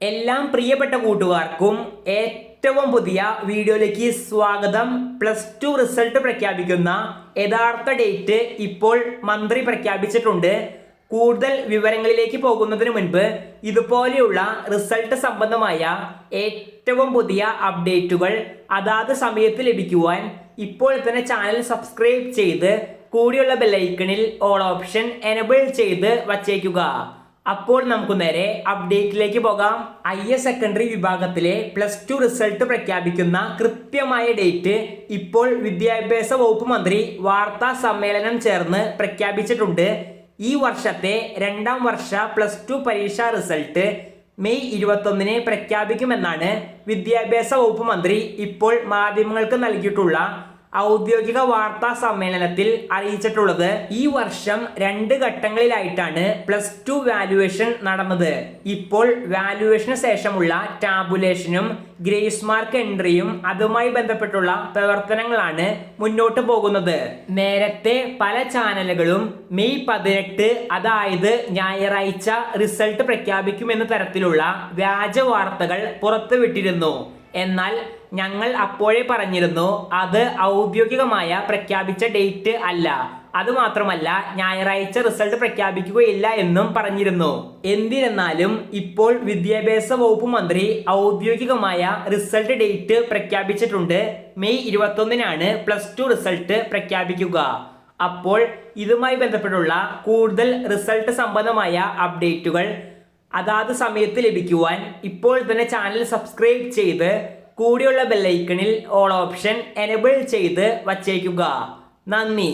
എല്ലാം പ്രിയപ്പെട്ട കൂട്ടുകാർക്കും ഏറ്റവും പുതിയ വീഡിയോയിലേക്ക് സ്വാഗതം. പ്ലസ് ടു റിസൾട്ട് പ്രഖ്യാപിക്കുന്ന യഥാർത്ഥ ഡേറ്റ് ഇപ്പോൾ മന്ത്രി പ്രഖ്യാപിച്ചിട്ടുണ്ട്. കൂടുതൽ വിവരങ്ങളിലേക്ക് പോകുന്നതിന് മുൻപ് ഇതുപോലെയുള്ള റിസൾട്ട് സംബന്ധമായ ഏറ്റവും പുതിയ അപ്ഡേറ്റുകൾ അതാത് സമയത്ത് ലഭിക്കുവാൻ ഇപ്പോൾ തന്നെ ചാനൽ സബ്സ്ക്രൈബ് ചെയ്ത് കൂടിയുള്ള ബെല്ലൈക്കണിൽ ഓൾ ഓപ്ഷൻ എനബിൾ ചെയ്ത് വച്ചേക്കുക. അപ്പോൾ നമുക്ക് നേരെ അപ്ഡേറ്റിലേക്ക് പോകാം. ഹയർ സെക്കൻഡറി വിഭാഗത്തിലെ പ്ലസ് ടു റിസൾട്ട് പ്രഖ്യാപിക്കുന്ന കൃത്യമായ ഡേറ്റ് ഇപ്പോൾ വിദ്യാഭ്യാസ വകുപ്പ് മന്ത്രി വാർത്താ സമ്മേളനം ചേർന്ന് പ്രഖ്യാപിച്ചിട്ടുണ്ട്. ഈ വർഷത്തെ രണ്ടാം വർഷ പ്ലസ് ടു പരീക്ഷാ റിസൾട്ട് മെയ് ഇരുപത്തൊന്നിന് പ്രഖ്യാപിക്കുമെന്നാണ് വിദ്യാഭ്യാസ വകുപ്പ് മന്ത്രി ഇപ്പോൾ മാധ്യമങ്ങൾക്ക് നൽകിയിട്ടുള്ള ഔദ്യോഗിക വാർത്താ സമ്മേളനത്തിൽ അറിയിച്ചിട്ടുള്ളത് ഈ വർഷം രണ്ട് ഘട്ടങ്ങളിലായിട്ടാണ് പ്ലസ് ടു വാല്യുവേഷൻ നടന്നത്. ഇപ്പോൾ വാല്യുവേഷന് ശേഷമുള്ള ടാബുലേഷനും ഗ്രേസ് മാർക്ക് എൻട്രിയും അതുമായി ബന്ധപ്പെട്ടുള്ള പ്രവർത്തനങ്ങളാണ് മുന്നോട്ട് പോകുന്നത്. നേരത്തെ പല ചാനലുകളും മെയ് പതിനെട്ട് അതായത് ഞായറാഴ്ച റിസൾട്ട് പ്രഖ്യാപിക്കുമെന്ന തരത്തിലുള്ള വ്യാജ വാർത്തകൾ പുറത്തുവിട്ടിരുന്നു. എന്നാൽ ഞങ്ങൾ അപ്പോഴേ പറഞ്ഞിരുന്നു അത് ഔദ്യോഗികമായ പ്രഖ്യാപിച്ച ഡേറ്റ് അല്ല. അതുമാത്രമല്ല ഞായറാഴ്ച റിസൾട്ട് പ്രഖ്യാപിക്കുകയില്ല എന്നും പറഞ്ഞിരുന്നു. എന്തിരുന്നാലും ഇപ്പോൾ വിദ്യാഭ്യാസ വകുപ്പ് മന്ത്രി ഔദ്യോഗികമായ റിസൾട്ട് ഡേറ്റ് പ്രഖ്യാപിച്ചിട്ടുണ്ട്. മെയ് ഇരുപത്തൊന്നിനാണ് പ്ലസ് ടു റിസൾട്ട് പ്രഖ്യാപിക്കുക. അപ്പോൾ ഇതുമായി ബന്ധപ്പെട്ടുള്ള കൂടുതൽ റിസൾട്ട് സംബന്ധമായ അപ്ഡേറ്റുകൾ അതാത് സമയത്ത് ലഭിക്കുവാൻ ഇപ്പോൾ തന്നെ ചാനൽ സബ്സ്ക്രൈബ് ചെയ്ത് കൂടിയുള്ള ബെല്ലൈക്കണിൽ ഓൾ ഓപ്ഷൻ എനബിൾ ചെയ്ത് വച്ചേക്കുക. നന്ദി.